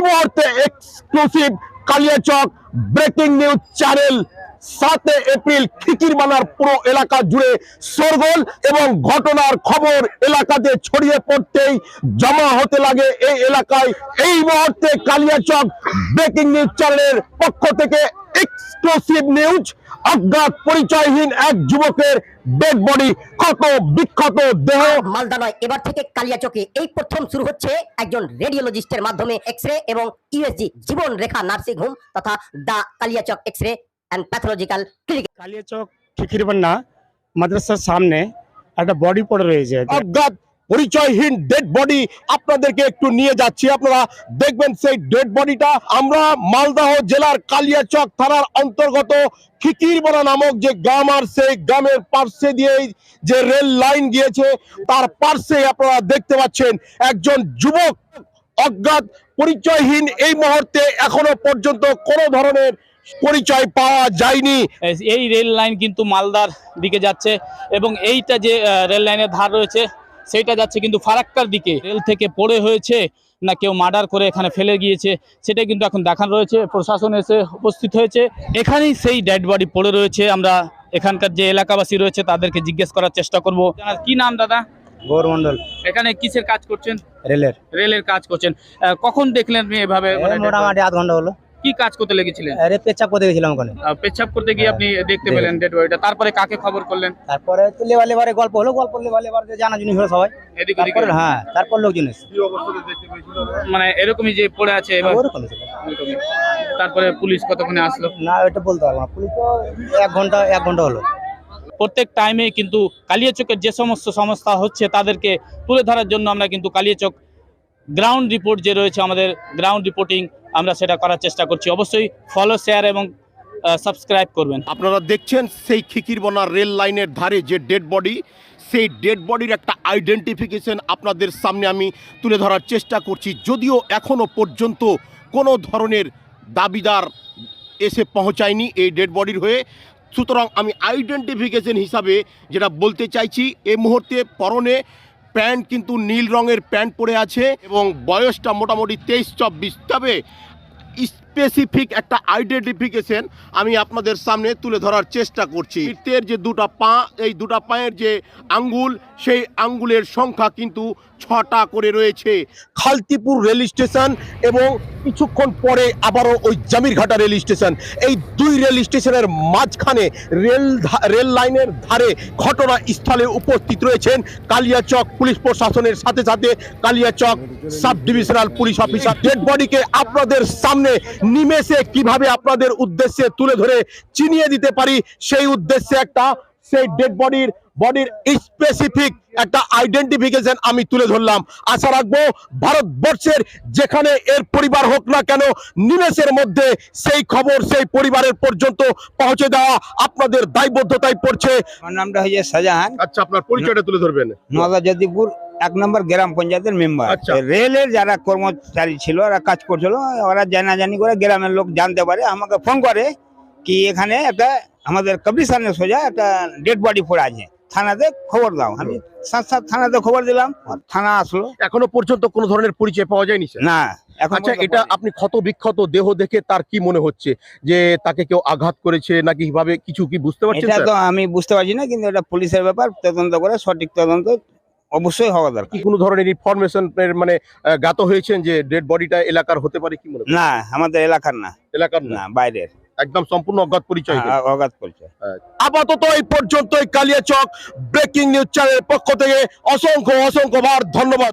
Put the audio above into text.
মুহূর্তে exclusive Kaliachak breaking news channel সাতে April খিকিরবানার পুরো এলাকা জুড়ে সরগোল এবং ঘটনার খবর এলাকাতে ছড়িয়ে পড়তেই জমা হতে লাগে এই এলাকায়। এই মুহূর্তে কালিয়াচক ব্রেকিং নিউজ চ্যানেলের পক্ষ থেকে এক্সক্লুসিভ নিউজ অজ্ঞাত পরিচয়হীন এক যুবকের ডেড বডি ক্ষত বিক্ষত দেহ? মালদা নয় এবার থেকে কালিয়াচকে। এই প্রথম শুরু হচ্ছে একজন রেডিওলজিস্টের মাধ্যমে এক্স রে এবং USG Jiban Rekha nursing home তথা the Kaliachak X ray and pathological clinic Kaliachak Khikirbanna মাদ্রাসার সামনে একটা বডি পড়ে রয়েছে। অজ্ঞাত পরিচয়হীন ডেড বডি আপনাদেরকে একটু নিয়ে যাচ্ছি। আপনারা দেখবেন সেই ডেড বডিটা আমরা মালদহ জেলার কালিয়াচক থানার অন্তর্গত খিকিরবনা নামক যে গ্রাম আর সেই গ্রামের পার্শ্বে দিয়েই যে রেল লাইন গিয়েছে, তার পার্শ্বে আপনারা দেখতে পাচ্ছেন একজন যুবক অজ্ঞাত, পরিচয়হীন এই মুহূর্তে এখনও পর্যন্ত কোনো ধরনের পরিচয় পাওয়া যায়নি। এই রেল লাইন কিন্তু মালদার দিকে যাচ্ছে এবং এইটা যে রেল লাইনের ধার রয়েছে সেইটা যাচ্ছে কিন্তু ফারাক্কার দিকে। রেল থেকে পড়ে হয়েছে না কেউ মার্ডার করে এখানে ফেলে গিয়েছে সেটা কিন্তু এখন দেখান রয়েছে প্রশাসন এসে উপস্থিত হয়েছে। এখানেই সেই ডেড বডি পড়ে রয়েছে আমরা এখানকার যে এলাকাবাসী রয়েছে তাদেরকে জিজ্ঞেস করার চেষ্টা করব। কি নাম দাদা? গৌর মন্ডল এখানে কিসের কাজ করছেন? রেলের। রেলের কাজ করছেন। কখন দেখলেন এভাবে? মোটামুটি আধ ঘণ্টা হলো। কি কাজ করতে লেগেছিলেন? আরে পেচাপ করতে গেছিলাম ওখানে। আহ, পেচ্ছাপ করতে গিয়ে আপনি দেখতে পেলেন ডেড বডিটা তারপরে কাকে খবর করলেন? তারপরে লেবার লেবারে গল্প হলো গল্প লেবার লেবার জানা জিনিস হলো সবাই। এদিক ওদিকে তারপরে হ্যাঁ তারপর লোকজন মানে এরকমই যে পড়ে আছে এবার। এরকমই। তারপরে পুলিশ কতক্ষণে আসলো? না এটা বলতে পারব না। পুলিশ তো এক ঘণ্টা এক ঘণ্টা হলো। প্রত্যেক টাইমে কিন্তু কালিয়াচকের যে সমস্ত সমস্যা হচ্ছে তাদেরকে তুলে ধরার জন্য আমরা কিন্তু কালিয়াচক গ্রাউন্ড রিপোর্ট যে রয়েছে আমাদের গ্রাউন্ড রিপোর্টিং আমরা সেটা করার চেষ্টা করছি। অবশ্যই ফলো শেয়ার এবং সাবস্ক্রাইব করবেন। আপনারা দেখছেন সেই খিকিরবনা রেল লাইনের ধারে যে ডেড বডি সেই ডেড বডির একটা আইডেন্টিফিকেশন আপনাদের সামনে আমি তুলে ধরার চেষ্টা করছি। যদিও এখনও পর্যন্ত কোনো ধরনের দাবিদার এসে পৌঁছায়নি এই ডেড বডির হয়ে। সুতরাং আমি আইডেন্টিফিকেশন হিসাবে যেটা বলতে চাইছি, এই মুহূর্তে পরনে প্যান্ট কিন্তু নীল রঙের প্যান্ট পরে আছে এবং বয়সটা মোটামুটি তেইশ, চব্বিশ। তবে স্পেসিফিক একটা আইডেন্টিফিকেশন আমি আপনাদের সামনে তুলে ধরার চেষ্টা করছি। বৃত্তের যে দুটা পা, এই দুটা পায়ের যে আঙ্গুল, সেই আঙ্গুলের সংখ্যা কিন্তু ছটা করে রয়েছে। খালতিপুর রেল স্টেশন এবং কিছুক্ষণ পরে আবারও ওই জামিরঘাটা রেল স্টেশন। এই দুই রেল স্টেশনের মাঝখানে রেল রেল লাইনের ধারে ঘটনা স্থলে উপস্থিত রয়েছেন কালিয়াচক পুলিশ প্রশাসনের সাথে সাথে Kaliachak sub divisional police officer. Dead বডিকে আপনাদের সামনে নিমেষে কীভাবে আপনাদের উদ্দেশ্যে তুলে ধরে চিনিয়ে দিতে পারি, সেই উদ্দেশ্যে একটা সেই ডেড বডির বডির স্পেসিফিক একটা আইডেন্টিফিকেশন আমি তুলে ধরলাম। আশা রাখব ভারতবর্ষের যেখানে এর পরিবার হোক না কেন নিমেষের মধ্যে সেই খবর সেই পরিবারের পর্যন্ত পৌঁছে দেওয়া আপনাদের দায়বদ্ধতায় পড়ছে। আমার নামটা হচ্ছে শাহজাহান। আচ্ছা আপনার পরিচয়টা তুলে ধরবেন। নওদা যদিপুর এক নম্বর গ্রাম পঞ্চায়েতের মেম্বার। আচ্ছা। রেলের যারা কর্মচারী ছিল ওরা কাজ করছিল ওরা জানাজানি করে গ্রামের লোক জানতে পারে আমাকে ফোন করে কি এখানে একটা আমাদের কবরিস্তানের সোজা একটা ডেড বডি পড়ে আছে। থানাতে খবর দাও। আমি সাত সাত থানাতে খবর দিলাম থানা আসলো। এখনও পর্যন্ত কোনো ধরনের পরিচয় পাওয়া যায়নি না আচ্ছা এটা। আপনি ক্ষত বিক্ষত দেহ দেখে তার কি মনে হচ্ছে? যে তাকে কেউ আঘাত করেছে নাকি কীভাবে কিছু কি বুঝতে পারছেন এটা তো আমি বুঝতে পারছি না কিন্তু এটা পুলিশের ব্যাপার। তদন্ত করে সঠিক তদন্ত অবশ্যই হওয়া দরকার। কি কোনো ধরনের ইনফরমেশন মানে জ্ঞাত হয়েছেন যে ডেড বডিটা এলাকার হতে পারে কি মনে? না আমাদের এলাকার না। এলাকার না বাইরের। একদম সম্পূর্ণ অজ্ঞাত পরিচয় অজ্ঞাত পরিচয়। আপাতত এই পর্যন্তই কালিয়াচক ব্রেকিং নিউজ চ্যানেলের পক্ষ থেকে অসংখ্য অসংখ্যবার ধন্যবাদ।